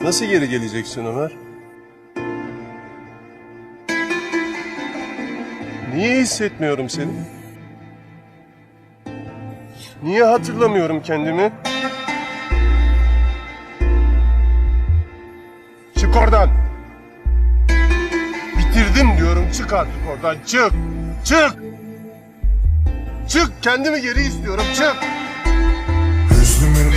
Nasıl geri geleceksin Ömer? Niye hissetmiyorum seni? Niye hatırlamıyorum kendimi? Çık oradan! Bitirdim diyorum çık artık oradan çık! Çık! Çık kendimi geri istiyorum çık!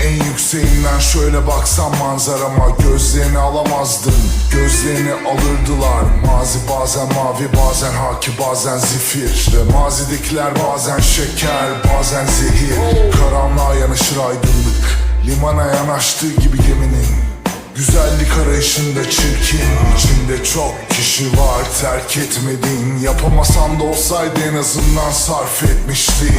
En yükseğinden şöyle baksam manzarama Gözlerini alamazdın, gözlerini alırdılar. Mazi bazen mavi, bazen haki, bazen zifir. Ve mazidekiler bazen şeker, bazen zehir. Karanlığa yanaşır aydınlık, limana yanaştığı gibi geminin Güzellik arayışında çirkin içinde çok kişi var. Terk etmedin Yapamasan da olsaydı en azından sarf etmiştin.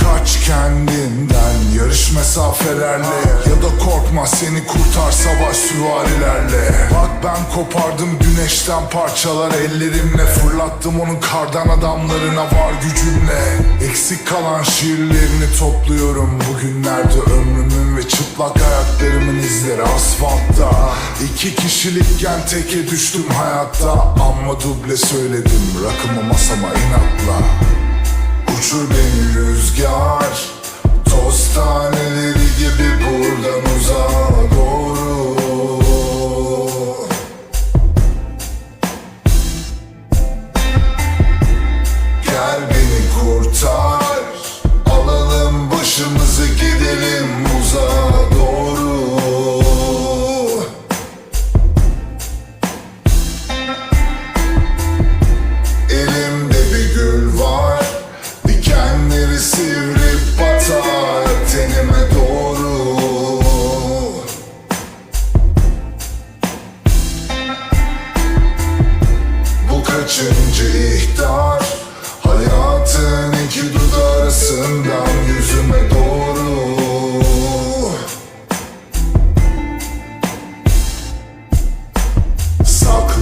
Kaç kendinden yarış mesafelerle Ya da korkma seni kurtar savaş süvarilerle. Bak ben kopardım güneşten parçalar ellerimle Fırlattım onun kardan adamlarına var gücümle Eksik kalan şiirlerini topluyorum Bugünlerde ömrümün ve çıplak ayaklarımın izleri asfaltta. İki kişilikken teke düştüm hayatta. Amma duble söyledim rakımı masama inatla. Uçur beni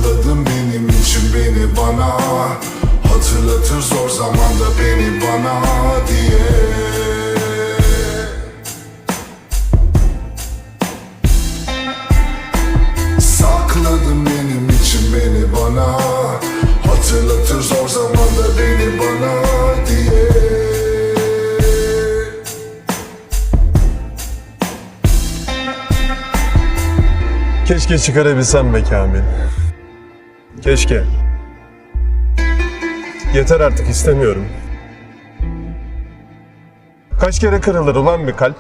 Sakladım benim için beni bana. Hatırlatır zor zamanda beni bana diye. Sakladım benim için beni bana. Hatırlatır zor zamanda beni bana diye. Keşke çıkarabilsem be Kamil. Keşke. Yeter artık istemiyorum. Kaç kere kırılır ulan bir kalp?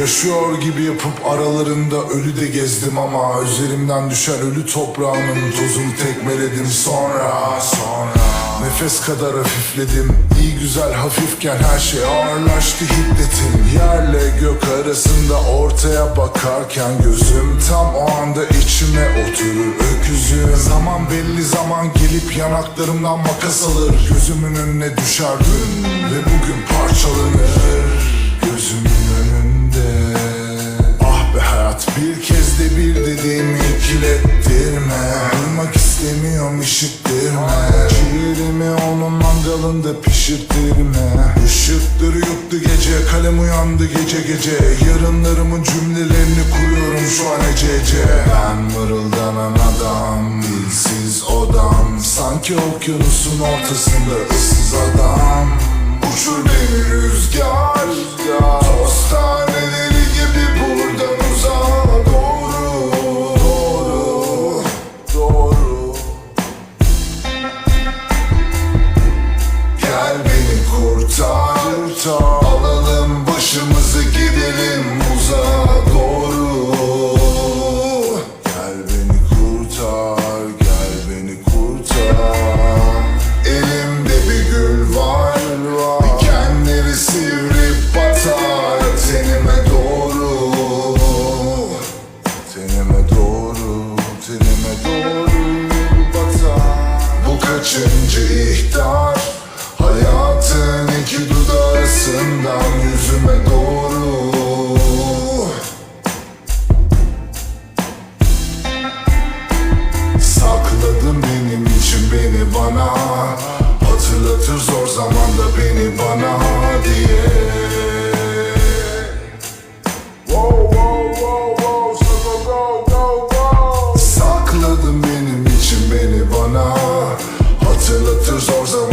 Yaşıyor gibi yapıp aralarında ölü de gezdim ama Üzerimden düşen ölü toprağının tozunu tekmeledim sonra Sonra Nefes kadar hafifledim. İyi güzel hafifken her şey ağırlaştı hiddetim Yerle gök arasında ortaya bakarken Gözüm tam o anda içime oturur. Öküzüm. Zaman belli zaman gelip yanaklarımdan makas alır. Gözümün önüne düşer dün ve bugün parçalanır. Gözümün önünde. Ah be hayat bir kez de bir dediğimi ikilettirme istemiyorum işittirme. Ciğerimi onun mangalında pişirttirme Işıkları yuttu gece kalem uyandı gece gece. Yarınlarımın cümlelerini kuruyorum şu an ecece Ben mırıldanan adam dilsiz odam. Sanki okyanusun ortasında ıssız adam. Uçur beni rüzgar Toz taneleri doğru batar Bu kaçıncı ihtar? Hayatın iki dudağı arasından yüzüme doğru seus olhos